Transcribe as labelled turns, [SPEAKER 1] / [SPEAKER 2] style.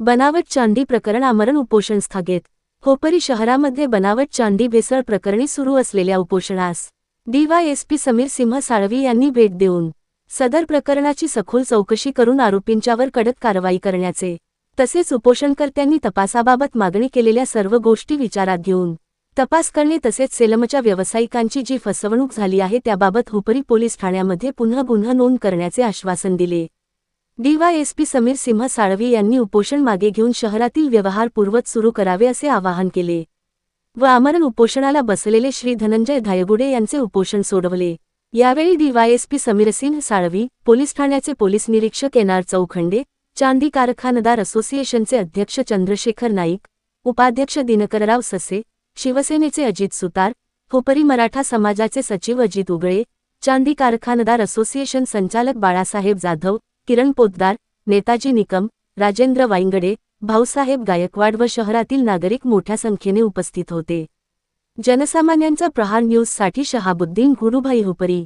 [SPEAKER 1] बनावट चांदी प्रकरण आमरण उपोषण स्थगित. होपरी शहरामध्ये बनावट चांदी भेसळ प्रकरणी सुरू असलेल्या उपोषणास डीवायएसपी समीर सिंह साळवी यांनी भेट देऊन सदर प्रकरणाची सखोल चौकशी करून आरोपींच्यावर कडक कारवाई करण्याचे तसेच उपोषणकर्त्यांनी तपासाबाबत मागणी केलेल्या सर्व गोष्टी विचारात घेऊन तपास करणे तसेच सेलमच्या व्यावसायिकांची जी फसवणूक झाली आहे त्याबाबत हुपरी पोलीस ठाण्यामध्ये पुन्हा गुन्हा नोंद करण्याचे आश्वासन दिले. डीवायएसपी समीर सिंह साळवी यांनी उपोषण मागे घेऊन शहरातील व्यवहार पूर्वत सुरू करावे असे आवाहन केले व आमरण उपोषणाला बसलेले श्री धनंजय धायगुडे यांचे उपोषण सोडवले. यावेळी डीवायएसपी समीरसिंह साळवी पोलीस ठाण्याचे पोलीस निरीक्षक एन आर चौखंडे चांदी कारखानदार असोसिएशनचे अध्यक्ष चंद्रशेखर नाईक उपाध्यक्ष दिनकरराव ससे शिवसेनेचे अजित सुतार होपरी मराठा समाजाचे सचिव अजित उगळे चांदी कारखानदार असोसिएशन संचालक बाळासाहेब जाधव किरण पोतदार नेताजी निकम राजेंद्र वाईंगडे भाऊसाहेब गायकवाड व शहरातील नागरिक मोठ्या संख्येने उपस्थित होते. जनसामान्यांचा प्रहार न्यूजसाठी शहाबुद्दीन गुरुभाई हुपरी.